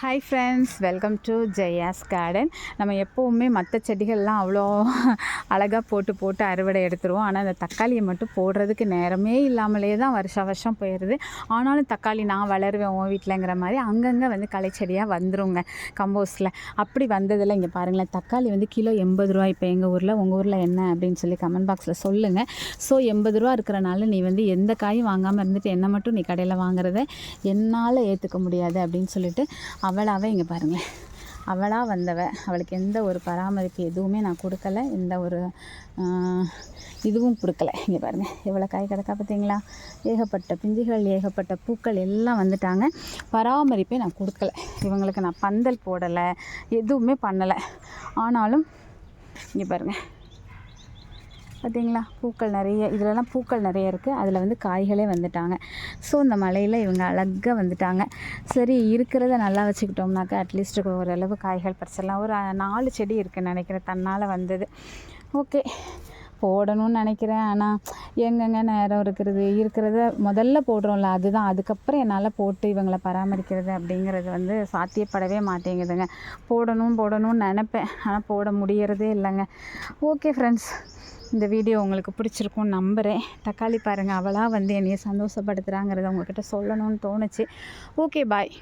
Hi friends welcome to Jaya's garden நம்ம எப்போவுமே மற்ற செடிகள்லாம் அவ்வளோ அழகாக போட்டு போட்டு அறுவடை எடுத்துருவோம். ஆனால் அந்த தக்காளியை மட்டும் போடுறதுக்கு நேரமே இல்லாமலே தான் வருஷம் வருஷம் போயிடுது. ஆனாலும் தக்காளி நான் வளருவேன் உன் வீட்டிலங்கிற மாதிரி அங்கங்கே வந்து களை செடியாக வந்துருங்க கம்போஸ்டில். அப்படி வந்ததில் இங்கே பாருங்களேன் தக்காளி வந்து கிலோ எண்பது ரூபா இப்போ எங்கள் ஊரில் உங்கள் ஊரில் என்ன அப்படின்னு சொல்லி கமெண்ட் பாக்ஸில் சொல்லுங்கள் ஸோ எண்பது ரூபா இருக்கிறனால நீ வந்து எந்த காயும் வாங்காமல் இருந்துட்டு என்ன மட்டும் நீ கடையில் வாங்குறத என்னால் ஏற்றுக்க முடியாது அப்படின்னு சொல்லிட்டு அவளாவே இங்கே பாருங்கள் அவளாக வந்தவ. அவளுக்கு எந்த ஒரு பராமரிப்பு எதுவுமே நான் கொடுக்கல. எந்த ஒரு இதுவும் கொடுக்கல. இங்கே பாருங்கள் எவ்வளோ காய் கிடக்கா பார்த்தீங்களா ஏகப்பட்ட பிஞ்சுகள் ஏகப்பட்ட பூக்கள் எல்லாம் வந்துட்டாங்க. பராமரிப்பே நான் கொடுக்கல. இவங்களுக்கு நான் பந்தல் போடலை. எதுவுமே பண்ணலை. ஆனாலும் இங்கே பாருங்கள் பார்த்தீங்களா? பூக்கள் நிறைய இதிலலாம் பூக்கள் நிறைய இருக்குது அதில் வந்து காய்களே வந்துட்டாங்க. ஸோ இந்த மலையில் இவங்க அழகாக வந்துட்டாங்க. சரி இருக்கிறத நல்லா வச்சுக்கிட்டோம்னாக்கா அட்லீஸ்ட் ஓரளவு காய்கள் பறிச்சிடலாம். ஒரு நாலு செடி இருக்குன்னு நினைக்கிறேன். தன்னால் வந்தது. ஓகே போடணும்னு நினைக்கிறேன். ஆனால் எங்கெங்க நேரம் இருக்கிறது? இருக்கிறத முதல்ல போடுறோம்ல அதுதான். அதுக்கப்புறம் என்னால் போட்டு இவங்களை பராமரிக்கிறது அப்படிங்கிறது வந்து சாத்தியப்படவே மாட்டேங்குதுங்க. போடணும் போடணும்னு நினப்பேன். ஆனால் போட முடியறதே இல்லைங்க. ஓகே ஃப்ரெண்ட்ஸ் இந்த வீடியோ உங்களுக்கு பிடிச்சிருக்கும்னு நம்புகிறேன் தக்காளி பாருங்கள் அவளாக வந்து என்னைய சந்தோஷப்படுத்துகிறாங்கிறத உங்ககிட்ட சொல்லணும்னு தோணுச்சு. Okay bye